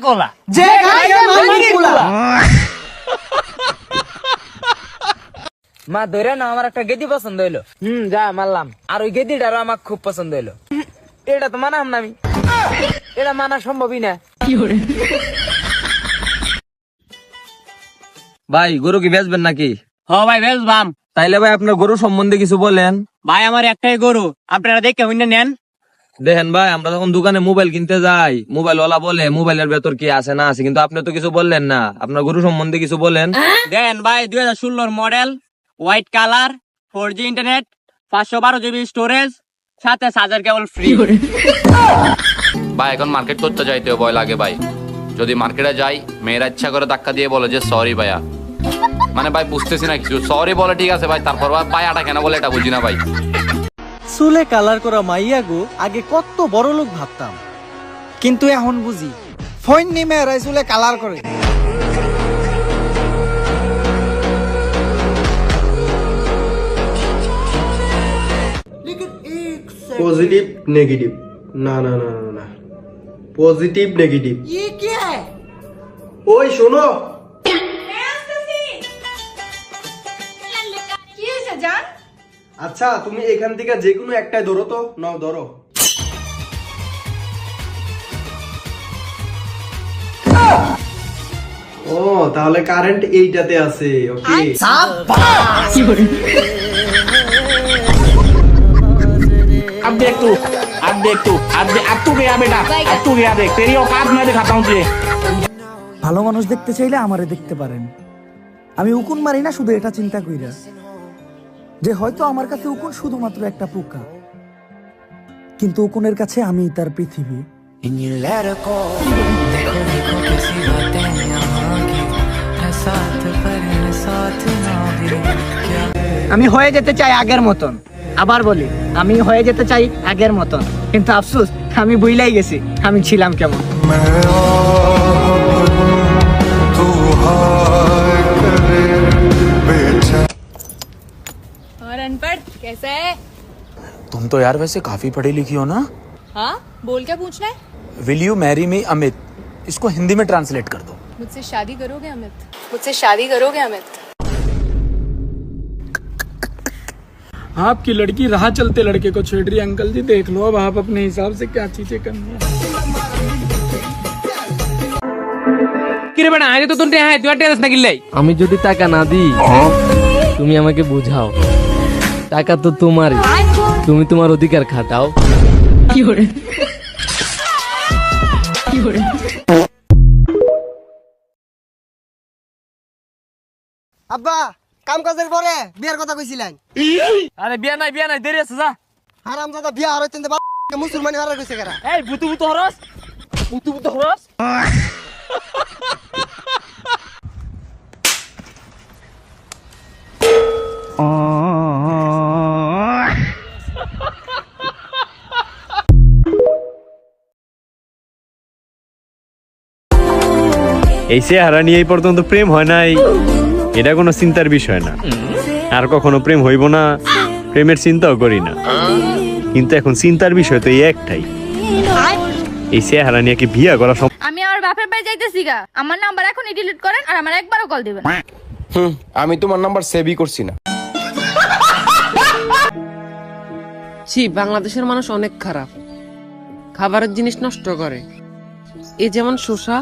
কলা। যে মা ধরে না আমার একটা গেদি পছন্দ হইল। হুম যা মারলাম। আর ওই গেদিটারও আমার খুব পছন্দ হইল। এটা তো মানাম না আমি। এটা মানা সম্ভবই না। ভাই গরু কি বেচবেন নাকি? হ ভাই বেশ বাম তাইলে ভাই আপনার গরু সম্বন্ধে কিছু বলেন। ভাই আমার একটাই গরু। আপনারা দেখে হইনা নেন। দেখেন ভাই আমরা যখন দোকানে মোবাইল কিনতে যাই মোবাইল ওলা বলে মোবাইলের ভেতর কি আছে না আছে? কিন্তু আপনি তো কিছু বললেন না। আপনার গরু সম্বন্ধে কিছু বলেন। দেন ভাই দুই হাজার ষোলোর model white colour four G internet পাঁচশো বারো জিবি স্টোরেজ সাথে চার্জার কেবল ফ্রি। ভাই এখন মার্কেট করতে যাইতেও ভয় লাগে ভাই। যদি মার্কেটে যাই মেয়েরা ইচ্ছা করে ধাক্কা দিয়ে বলে যে সরি ভাইয়া। মানে ভাই বুঝতেছি না কিছু। সরি বলে ঠিক আছে ভাই তারপর ভাই পায়াটা কেন বলে এটা বুঝি না ভাই। চুলে কালার করা মাইয়া গো আগে কত বড় লোক ভাবতাম। কিন্তু এখন বুঝি ফোন নিমে এরাই চুলে কালার করে। পজিটিভ নেগেটিভ না না না না না। পজিটিভ নেগেটিভ ওই শোনো আচ্ছা তুমি এখান থেকে যে কোনো একটাই ধরো তো নাও ধরো ও তাহলে কারেন্ট এইটাতে আছে ওকে अब देख तू अब देख तू अब दे, अब तू गया बेटा अब तू गया देख तेरी औकात मैं दिखाता हूँ तुझे ভালো মানুষ দেখতে চাইলে আমারে দেখতে পারেন আমি উকুন মারি না শুধু এটা চিন্তা কইরা যে হয়তো আমার কাছে উকুন শুধুমাত্র একটা পোকা। কিন্তু উকুনের কাছে আমি তার পৃথিবী। আমি হয়ে যেতে চাই আগের মতন। আবার বলি, আমি হয়ে যেতে চাই আগের মতন। কিন্তু আফসোস, আমি বুইলাই গেছি, আমি ছিলাম কেমন? तुम तो यार वैसे काफी पढ़ी लिखी हो ना हाँ बोल क्या पूछना है will you marry me Amit इसको हिंदी में ट्रांसलेट कर दो मुझसे शादी करोगे अमित मुझसे शादी करोगे अमित आपकी लड़की राह चलते लड़के को छेड़ रही है अंकल जी देख लो अब आप अपने हिसाब से क्या चीजें करनी है কিরে বেটা আজ তো তোর হ্যাঁ তুই টেরেস না কিনলাই আমি যদি টাকা না দিই তুমি আমাকে বুঝাও টাকা তো তোমারই তুমি তোমার অধিকার খাটাও। কি করে? কি করে? আব্বা কাম কাজের পরে বিয়ার কথা কইছিলেন। আরে বিয়া নাই বিয়া নাই দেরি আছে যা। হারাম দাদা বিয়া আর হইতেন মুসলমানি হারা কইছে কেরা? এই বুতু বুতু হরস। বুতু বুতু হরস। এই চেহারা নিয়ে এই পর্যন্ত প্রেম হয় নাই। এটা কোনো চিন্তার বিষয় না। আর কখনো প্রেম হইব না প্রেমের চিন্তাও করি না। কিন্তু এখন চিন্তার বিষয় তো এই একটাই। এই চেহারা নিয়ে কি বিয়া করা সম্ভব? আমি আমার বাপের বাড়ি যাইতেছি গা। আমার নাম্বার এখনই ডিলিট করেন আর আমার একবারও কল দিবেন। না। হুম আমি তোমার নাম্বার সেভই করছি না। ছি বাংলাদেশের মানুষ অনেক খারাপ। খাবারের জিনিস নষ্ট করে। এ যেমন শোষা।